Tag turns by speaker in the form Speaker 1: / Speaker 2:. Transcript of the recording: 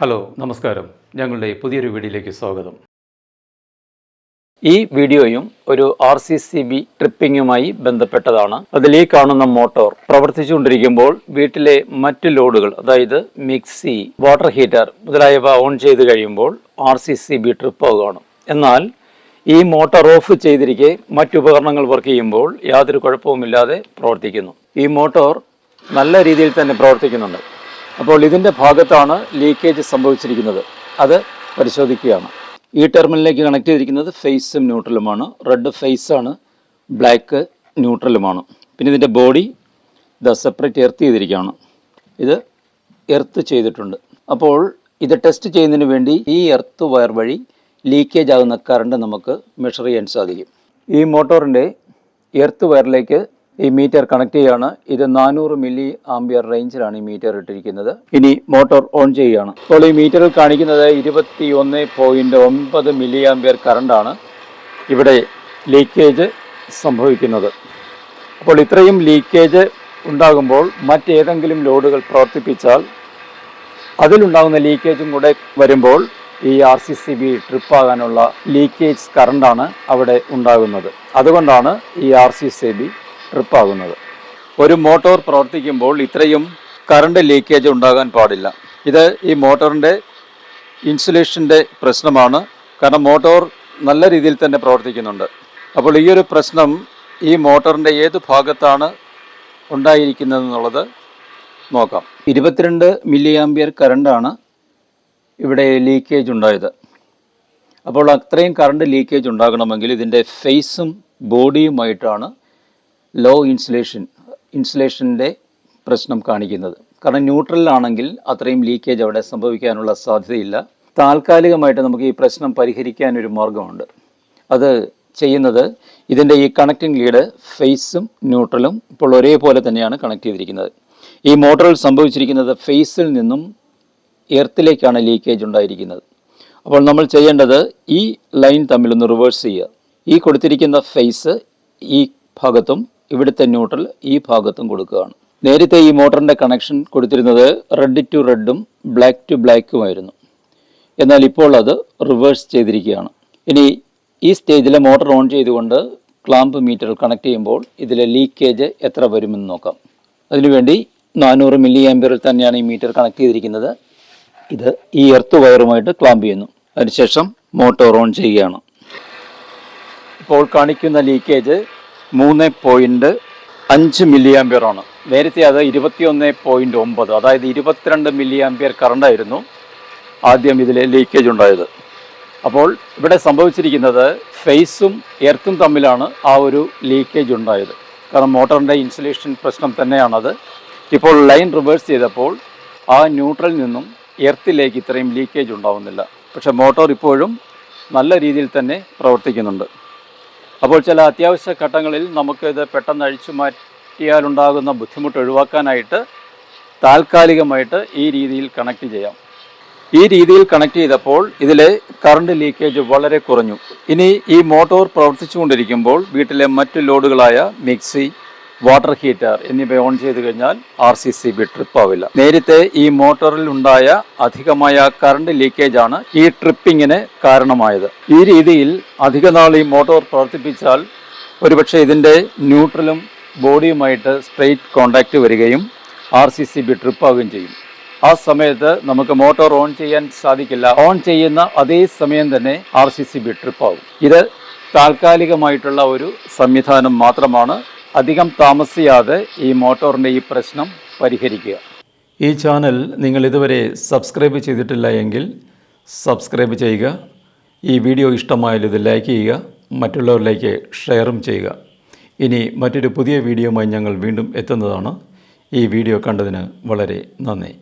Speaker 1: Hello നമസ്കാരം. ഞങ്ങളുടെ പുതിയൊരു വീഡിയോയിലേക്ക് സ്വാഗതം. ഈ വീഡിയോയും ഒരു ആർ സി സി ബി ട്രിപ്പിങ്ങുമായി ബന്ധപ്പെട്ടതാണ്. അതിൽ ഈ കാണുന്ന മോട്ടോർ പ്രവർത്തിച്ചുകൊണ്ടിരിക്കുമ്പോൾ വീട്ടിലെ മറ്റ് ലോഡുകൾ അതായത് മിക്സി വാട്ടർ ഹീറ്റർ മുതലായവ ഓൺ ചെയ്ത് കഴിയുമ്പോൾ R C C B trip ആവുകയാണ്. എന്നാൽ ഈ മോട്ടോർ ഓഫ് ചെയ്തിരിക്കെ മറ്റുപകരണങ്ങൾ വർക്ക് ചെയ്യുമ്പോൾ യാതൊരു കുഴപ്പവുമില്ലാതെ പ്രവർത്തിക്കുന്നു. ഈ മോട്ടോർ നല്ല രീതിയിൽ തന്നെ പ്രവർത്തിക്കുന്നുണ്ട്. അപ്പോൾ ഇതിന്റെ ഭാഗത്താണ് ലീക്കേജ് സംഭവിച്ചിരിക്കുന്നത്. അത് പരിശോധിക്കുകയാണ്. ഈ ടെർമിനലിലേക്ക് കണക്ട് ചെയ്തിരിക്കുന്നത് ഫേസും ന്യൂട്രലുമാണ്. റെഡ് ഫേസ് ആണ് ബ്ലാക്ക് ന്യൂട്രലുമാണ്. പിന്നെ ഇതിന്റെ ബോഡി ഇത് സെപ്പറേറ്റ് എർത്ത് ചെയ്തിരിക്കുകയാണ്. ഇത് എർത്ത് ചെയ്തിട്ടുണ്ട്. അപ്പോൾ ഇത് ടെസ്റ്റ് ചെയ്യുന്നതിന് വേണ്ടി ഈ എർത്ത് വയർ വഴി ലീക്കേജ് ആകുന്ന കറണ്ട് നമുക്ക് മെഷർ ചെയ്യാൻ സാധിക്കും. ഈ മോട്ടോറിന്റെ എർത്ത് വയറിലേക്ക് ഈ മീറ്റർ കണക്ട് ചെയ്യുകയാണ് ഇത് നാനൂറ് മില്ലി ആംബിയർ റേഞ്ചിലാണ് ഈ മീറ്റർ ഇട്ടിരിക്കുന്നത്. ഇനി മോട്ടോർ ഓൺ ചെയ്യുകയാണ്. അപ്പോൾ ഈ മീറ്ററിൽ കാണിക്കുന്നത് ഇരുപത്തി ഒന്ന് പോയിന്റ് ഒൻപത് മില്ലി ആംബിയർ കറണ്ടാണ് ഇവിടെ ലീക്കേജ് സംഭവിക്കുന്നത്. അപ്പോൾ ഇത്രയും ലീക്കേജ് ഉണ്ടാകുമ്പോൾ മറ്റേതെങ്കിലും ലോഡുകൾ പ്രവർത്തിപ്പിച്ചാൽ അതിലുണ്ടാകുന്ന ലീക്കേജും കൂടെ വരുമ്പോൾ ഈ ആർ സി സി ബി ട്രിപ്പാകാനുള്ള ലീക്കേജ് കറണ്ടാണ് അവിടെ ഉണ്ടാകുന്നത്. അതുകൊണ്ടാണ് ഈ ആർ സി സി ബി ട്രിപ്പാകുന്നത്. ഒരു മോട്ടോർ പ്രവർത്തിക്കുമ്പോൾ ഇത്രയും കറണ്ട് ലീക്കേജ് ഉണ്ടാകാൻ പാടില്ല. ഇത് ഈ മോട്ടോറിന്റെ ഇൻസുലേഷന്റെ പ്രശ്നമാണ്. കാരണം മോട്ടോർ നല്ല രീതിയിൽ തന്നെ പ്രവർത്തിക്കുന്നുണ്ട്. അപ്പോൾ ഈ ഒരു പ്രശ്നം ഈ മോട്ടോറിന്റെ ഏത് ഭാഗത്താണ് ഉണ്ടായിരിക്കുന്നതെന്നുള്ളത് നോക്കാം. ഇരുപത്തിരണ്ട് മില്ലി ആംബിയർ കറണ്ടാണ് ഇവിടെ ലീക്കേജ് ഉണ്ടായത്. അപ്പോൾ അത്രയും കറണ്ട് ലീക്കേജ് ഉണ്ടാകണമെങ്കിൽ ഇതിന്റെ ഫേസും ബോഡിയുമായിട്ടാണ് ലോ ഇൻസുലേഷൻ ഇൻസുലേഷന്റെ പ്രശ്നം കാണിക്കുന്നത്. കാരണം ന്യൂട്രലിലാണെങ്കിൽ അത്രയും ലീക്കേജ് അവിടെ സംഭവിക്കാനുള്ള സാധ്യതയില്ല. താൽക്കാലികമായിട്ട് നമുക്ക് ഈ പ്രശ്നം പരിഹരിക്കാൻ ഒരു മാർഗമുണ്ട്. അത് ചെയ്യുന്നത് ഇതിന്റെ ഈ കണക്റ്റിംഗ് ലീഡ് ഫേസും ന്യൂട്രലും ഇപ്പോൾ ഒരേപോലെ തന്നെയാണ് കണക്ട് ചെയ്തിരിക്കുന്നത്. ഈ മോട്ടറിൽ സംഭവിച്ചിരിക്കുന്നത് ഫേസിൽ നിന്നും എർത്തിലേക്കാണ് ലീക്കേജ് ഉണ്ടായിരിക്കുന്നത്. അപ്പോൾ നമ്മൾ ചെയ്യേണ്ടത് ഈ ലൈൻ തമ്മിലൊന്ന് റിവേഴ്സ് ചെയ്യുക. ഈ കൊടുത്തിരിക്കുന്ന ഫേസ് ഈ ഭാഗത്തും ഇവിടുത്തെ ന്യൂട്രൽ ഈ ഭാഗത്തും കൊടുക്കുകയാണ്. നേരത്തെ ഈ മോട്ടറിന്റെ കണക്ഷൻ കൊടുത്തിരുന്നത് റെഡ് ടു റെഡും ബ്ലാക്ക് ടു ബ്ലാക്കുമായിരുന്നു എന്നാൽ ഇപ്പോൾ അത് റിവേഴ്സ് ചെയ്തിരിക്കുകയാണ്. ഇനി ഈ സ്റ്റേജിലെ മോട്ടർ ഓൺ ചെയ്തുകൊണ്ട് ക്ലാമ്പ് മീറ്റർ കണക്ട് ചെയ്യുമ്പോൾ ഇതിലെ ലീക്കേജ് എത്ര വരുമെന്ന് നോക്കാം. അതിനുവേണ്ടി നാനൂറ് മില്ലി ആംബിയറിൽ തന്നെയാണ് ഈ മീറ്റർ കണക്ട് ചെയ്തിരിക്കുന്നത്. ഇത് ഈ എർത്ത് വയറുമായിട്ട് ക്ലാമ്പ് ചെയ്യുന്നു. അതിനുശേഷം മോട്ടോർ ഓൺ ചെയ്യുകയാണ്. ഇപ്പോൾ കാണിക്കുന്ന ലീക്കേജ് മൂന്ന് പോയിന്റ് അഞ്ച് മില്ലി ആണ്. നേരത്തെ അത് ഇരുപത്തിയൊന്ന് പോയിന്റ് ഒമ്പത് അതായത് ഇരുപത്തിരണ്ട് മില്ലി ആംബിയർ കറണ്ടായിരുന്നു ആദ്യം ഇതിൽ ലീക്കേജ് ഉണ്ടായത്. അപ്പോൾ ഇവിടെ സംഭവിച്ചിരിക്കുന്നത് ഫേസും എർത്തും തമ്മിലാണ് ആ ഒരു ലീക്കേജ് ഉണ്ടായത്. കാരണം മോട്ടറിന്റെ ഇൻസുലേഷൻ പ്രശ്നം തന്നെയാണത്. ഇപ്പോൾ ലൈൻ റിവേഴ്സ് ചെയ്തപ്പോൾ ആ ന്യൂട്രലിൽ നിന്നും എർത്തിലേക്ക് ഇത്രയും ലീക്കേജ് ഉണ്ടാവുന്നില്ല. പക്ഷേ മോട്ടോർ ഇപ്പോഴും നല്ല രീതിയിൽ തന്നെ പ്രവർത്തിക്കുന്നുണ്ട്. അപ്പോൾ ചില അത്യാവശ്യ ഘട്ടങ്ങളിൽ നമുക്കിത് പെട്ടെന്ന് അഴിച്ചു മാറ്റിയാലുണ്ടാകുന്ന ബുദ്ധിമുട്ട് ഒഴിവാക്കാനായിട്ട് താൽക്കാലികമായിട്ട് ഈ രീതിയിൽ കണക്ട് ചെയ്യാം. ഈ രീതിയിൽ കണക്ട് ചെയ്തപ്പോൾ ഇതിലെ കറണ്ട് ലീക്കേജ് വളരെ കുറഞ്ഞു. ഇനി ഈ മോട്ടോർ പ്രവർത്തിച്ചുകൊണ്ടിരിക്കുമ്പോൾ വീട്ടിലെ മറ്റു ലോഡുകളായ മിക്സി വാട്ടർ ഹീറ്റർ എന്നിവ ഓൺ ചെയ്ത് കഴിഞ്ഞാൽ R C C B trip ആവില്ല. നേരത്തെ ഈ മോട്ടോറിൽ ഉണ്ടായ അധികമായ കറണ്ട് ലീക്കേജ് ആണ് ഈ ട്രിപ്പിങ്ങിന് കാരണമായത്. ഈ രീതിയിൽ അധിക നാൾ ഈ മോട്ടോർ പ്രവർത്തിപ്പിച്ചാൽ ഒരുപക്ഷെ ഇതിന്റെ ന്യൂട്രലും ബോഡിയുമായിട്ട് സ്ട്രെയിറ്റ് കോണ്ടാക്റ്റ് വരികയും R C C B trip ആവുകയും ചെയ്യും. ആ സമയത്ത് നമുക്ക് മോട്ടോർ ഓൺ ചെയ്യാൻ സാധിക്കില്ല. ഓൺ ചെയ്യുന്ന അതേ സമയം തന്നെ R C C B trip ആവും. ഇത് താൽക്കാലികമായിട്ടുള്ള ഒരു സംവിധാനം മാത്രമാണ് അധികം താമസിയാതെ ഈ മോട്ടോറിന്റെ ഈ പ്രശ്നം പരിഹരിക്കുക. ഈ ചാനൽ നിങ്ങൾ ഇതുവരെ സബ്സ്ക്രൈബ് ചെയ്തിട്ടില്ല എങ്കിൽ സബ്സ്ക്രൈബ് ചെയ്യുക. ഈ വീഡിയോ ഇഷ്ടമായാൽ ഇത് ലൈക്ക് ചെയ്യുക. മറ്റുള്ളവരിലേക്ക് ഷെയറും ചെയ്യുക. ഇനി മറ്റൊരു പുതിയ വീഡിയോയുമായി ഞങ്ങൾ വീണ്ടും എത്തുന്നതാണ്. ഈ വീഡിയോ കണ്ടതിന് വളരെ നന്ദി.